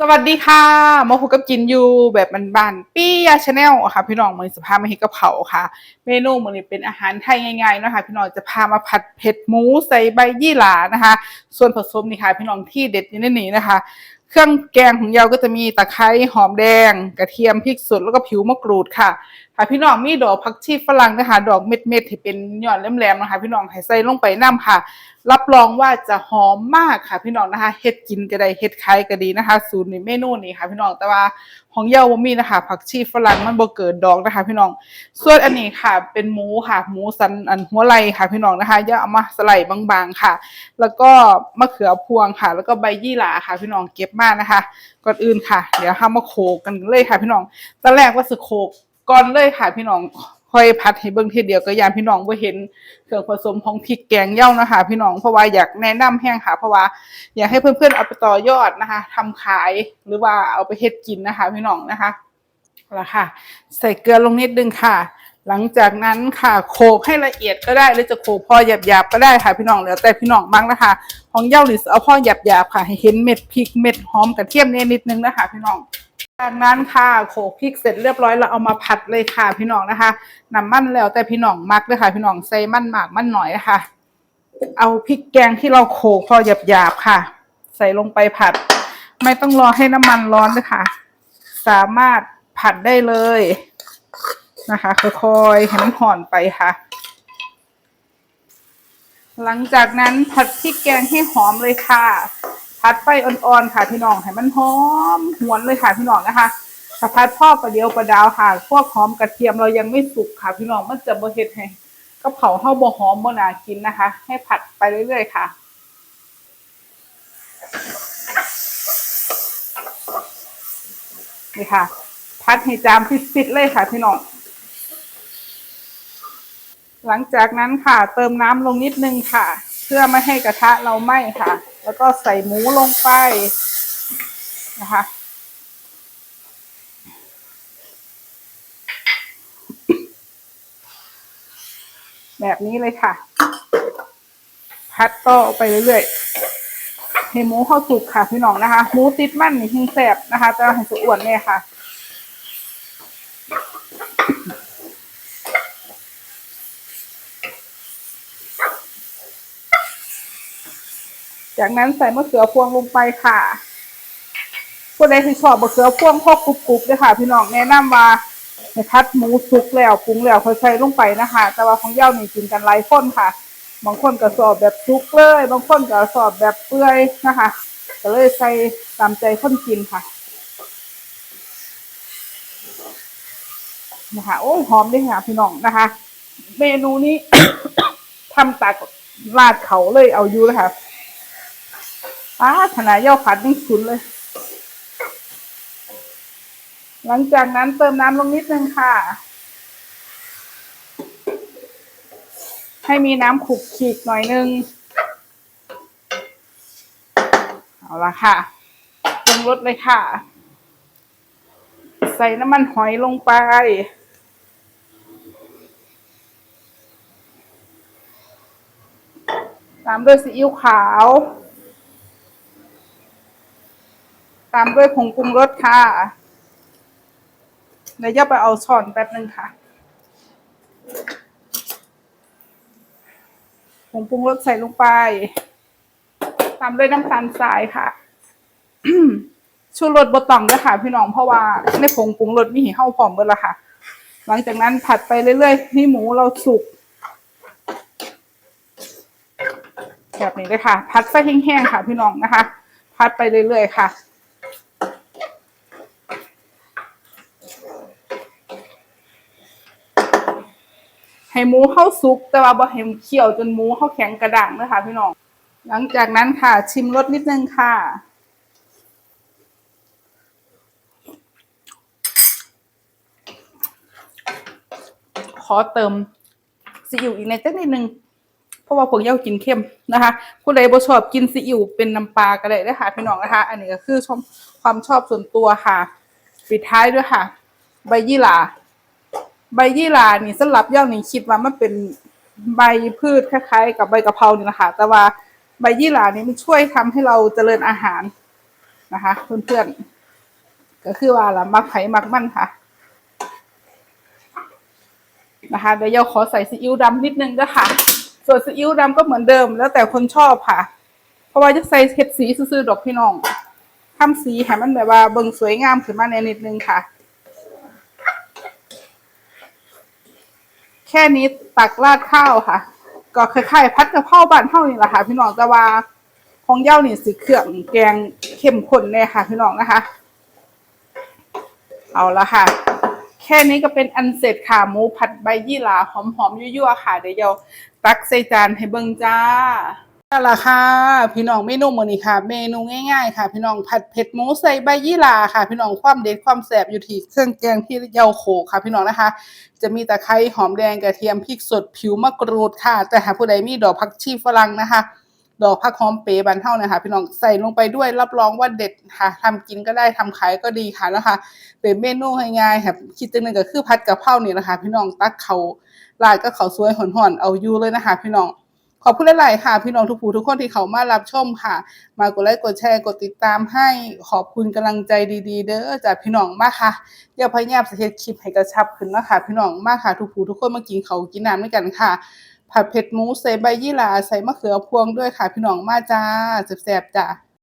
สวัสดีค่ะมาพบกับกินอยู่แบบบ้านๆปี้ยาชาแนลค่ะ พี่น้องมือสภาพมาเห็นกระเพราค่ะ เมนูมือนี้เป็นอาหารไทยง่ายๆนะคะพี่น้องจะพามาผัดเผ็ดหมูใส่ใบยี่หร่านะคะ ส่วนผสมนี่ค่ะ พี่น้องที่เด็ดอยู่ในนี้นะคะ เครื่องแกงของเราก็จะมีตะไคร้หอมแดง กระเทียมพริกสดแล้วก็ผิวมะกรูดค่ะค่ะพี่น้องมีดอกผักชีฝรั่งนะคะดอกเม็ดๆที่เป็นยอดแหลมๆนะคะพี่น้องให้ใส่ลงไปน้ำค่ะ รับรองว่าจะหอมมากค่ะ พี่น้องนะคะเฮ็ดกินก็ได้เฮ็ดขายก็ดีนะคะ สูตรนี้เมนูนี้ค่ะพี่น้องแต่ว่าของเยาบ่มีนะคะผักชีฝรั่งมันบ่เกิดดอกนะคะ พี่น้องส่วนอันนี้ค่ะ เป็นหมูค่ะ หมูสันอันหัวไหล่ค่ะพี่น้องนะคะอย่าเอามาสไลด์บางๆค่ะ แล้วก็มะเขือพวงค่ะ แล้วก็ใบยี่หร่าค่ะ พี่น้องเก็บมานะคะก่อนอื่นค่ะ เดี๋ยวเฮามาโขกกันเลยค่ะ พี่น้องตอนแรกว่าสิโขกก่อนเลยค่ะ พี่น้องค่อยพัดให้เบิ่งทีเดียวก็ยามพี่น้องบ่เห็นเครื่องผสมของพริกแกงเย้านะคะ พี่น้องเพราะว่าอยากแนะนำแห้งค่ะ เพราะว่าอยากให้เพื่อนๆเอาไปต่อยอดนะคะทำขายหรือว่าเอาไปเฮ็ดกินนะคะ พี่น้องนะคะเอาละค่ะ ใส่เกลือลงนิดนึงค่ะ หลังจากนั้นค่ะโขลกให้ละเอียดก็ได้หรือจะโขลกพอหยาบๆก็ได้ค่ะพี่น้องแล้วแต่พี่น้องมั้งนะคะของเย้าหรือเอาพอหยาบๆค่ะให้เห็นเม็ดพริกเม็ดหอมกระเทียมเนี่ยนิดนึงนะคะพี่น้องจากนั้นค่ะโขลกพริกเสร็จเรียบร้อยแล้วเอามาผัดเลยค่ะพี่น้องนะคะน้ำมันแล้วแต่พี่น้องมักเลยค่ะ พี่น้องใส่มันมากมันหน่อยนะคะเอาพริกแกงที่เราโขลกพอหยาบๆค่ะ ใส่ลงไปผัด ไม่ต้องรอให้น้ำมันร้อนเลยค่ะ สามารถผัดได้เลย นะคะ ค่อยๆให้มันห่อนไปค่ะ หลังจากนั้นผัดพริกแกงให้หอมเลยค่ะพัดไฟอ่อนๆค่ะพี่น้องให้มันหอมหวนเลยค่ะพี่น้องนะคะถ้าพัดพ่อประเดียวประดาวค่ะ พวกหอมกระเทียมเรายังไม่สุกค่ะ พี่น้องมันจะบ่เฮ็ดให้ก็เผาเท่าบ่หอมบ่น่ากินนะคะ ให้ผัดไปเรื่อยๆค่ะนี่ค่ะ พัดให้จามปิดๆเลยค่ะพี่น้อง หลังจากนั้นค่ะเติมน้ำลงนิดนึงค่ะ เพื่อไม่ให้กระทะเราไหม้ค่ะ แล้วก็ใส่หมูลงไปนะคะ แบบนี้เลยค่ะ พัดต่อไปเรื่อยๆให้หมูเข้าสุกค่ะพี่น้องนะคะ หมูติดมันนี่หิ้งแสบนะคะจะให้สุกอ้วนเนี่ยค่ะ จากนั้นใส่มะเขือพวงลงไปค่ะผู้ใดที่ชอบมะเขือพวงพอกกรุบๆเลยค่ะ พี่น้องแนะนำว่าให้พัดหมูสุกแล้วปรุงแล้วค่อยใส่ลงไปนะคะ แต่ว่าของเย้านี่กินกันหลายคนค่ะ บางคนก็สอบแบบสุกเลย บางคนก็สอบแบบเปื่อยนะคะก็เลยใส่ตามใจคนกินค่ะนะคะโอ้หอมด้วยค่ะพี่น้องนะคะ เมนูนี้ทำตักลาดเขาเลยเอาอยู่เลยค่ะ ป้าขนาดย่อผัดนี่ขุนเลย หลังจากนั้นเติมน้ำลงนิดนึงค่ะ ให้มีน้ำขุกขีกหน่อยนึง เอาละค่ะปรุงรสเลยค่ะ ใส่น้ำมันหอยลงไปตามด้วยซีอิ๊วขาว ตามด้วยผงปรุงรสค่ะเดี๋ยวย่าไปเอาช้อนแป๊บนึงค่ะผงปรุงรสใส่ลงไป ตามด้วยน้ำตาลทรายค่ะชูรสบดต่องด้วยค่ะ พี่น้องเพราะว่าในผงปรุงรสมีเข้าพร้อมเบิดและค่ะ หลังจากนั้นผัดไปเรื่อยๆให้หมูเราสุกแบบนี้เลยค่ะ พัดไฟแห้งๆค่ะ พี่น้องนะคะ พัดไปเรื่อยๆค่ะ ให้หมูเข้าสุกแต่ว่าบ่ให้เคี่ยวจนหมูเข้าแข็งกระด้างนะคะพี่น้อง หลังจากนั้นค่ะ ชิมรสนิดนึงค่ะ ขอเติมซีอิ๊วอีกในจักนิดนึง เพราะว่าพวกเย้ากินเค็มนะคะผู้ใดบ่ชอบกินซีอิ๊วเป็นน้ำปลาก็ได้นะคะพี่น้องนะคะ อันนี้ก็คือชมความชอบส่วนตัวค่ะ ปิดท้ายด้วยค่ะ ใบยี่หร่า ใบยี่หร่านี่สำหรับย้านี่คิดว่ามันเป็นใบพืชคล้ายๆ กับใบกะเพรานี่แหละค่ะ แต่ว่าใบยี่หร่านี่มันช่วยทำให้เราเจริญอาหารนะคะ เพื่อนๆ ก็คือว่าละมักไผ่มักมันค่ะ นะคะเดี๋ยวเราขอใส่ซีอิ๊วดำนิดนึงด้วยค่ะ ส่วนซีอิ๊วดำก็เหมือนเดิม แล้วแต่คนชอบค่ะ เพราะว่าจะใส่เห็ดสีซื่อๆดอกพี่น้องทำสีให้มันแบบว่าเบิ่งสวยงามขึ้นมาในนิดนึงค่ะ ค่นี้ตักราดข้าวค่ะ ก็คล้ายๆพัดกะเพราบ้านเฮานี่แหละค่ะ พี่น้องแต่ว่าของเย้านี่สีเครื่องแกงเข้มข้นเลยค่ะ พี่น้องนะคะ เอาละค่ะ แค่นี้ก็เป็นอันเสร็จค่ะหมูผัดใบยี่หร่าหอมๆยั่วๆค่ะ เดี๋ยวเราตักใส่จานให้เบิ่งจ้า นั่นละค่ะพี่น้องเมนูมื้อนี้ค่ะ เมนูง่ายๆ ค่ะ พี่น้องผัดเผ็ดหมูใส่ใบยี่หร่าค่ะ พี่น้องความเด็ดความแซ่บอยู่ที่เครื่องแกงที่เยาโขค่ะ พี่น้องนะคะ จะมีตะไคร้หอมแดงกระเทียมพริกสดผิวมะกรูดค่ะ แต่หากผู้ใดมีดอกผักชีฝรั่งนะคะ ดอกผักหอมเป๋บานเท่านะคะพี่น้องใส่ลงไปด้วยรับรองว่าเด็ดค่ะทำกินก็ได้ทำขายก็ดีค่ะนะคะเป็นเมนูง่ายๆค่ะคิดจังหนึงก็คือผัดกะเพรานี่แหละคะ พี่น้องตักเขาลายก็เขาสวยหอนๆเอาอยู่เลยนะคะ พี่น้อง ขอบคุณหลายๆค่ะ พี่น้องทุกผู้ทุกคนที่เขามารับชมค่ะ มากดไลค์กดแชร์กดติดตามให้ขอบคุณกำลังใจดีๆ เด้อจากพี่น้องมากค่ะอย่าพยายามจะเฮ็ดคลิปให้กระชับขึ้นนะคะพี่น้องมากค่ะ ทุกผู้ทุกคนมากินเขาวกินน้ำด้วยกันค่ะ ผัดเผ็ดหมูใส่ใบยี่หร่าใส่มะเขือพวงด้วยค่ะ พี่น้องมาจ้าแซ่บๆจ้า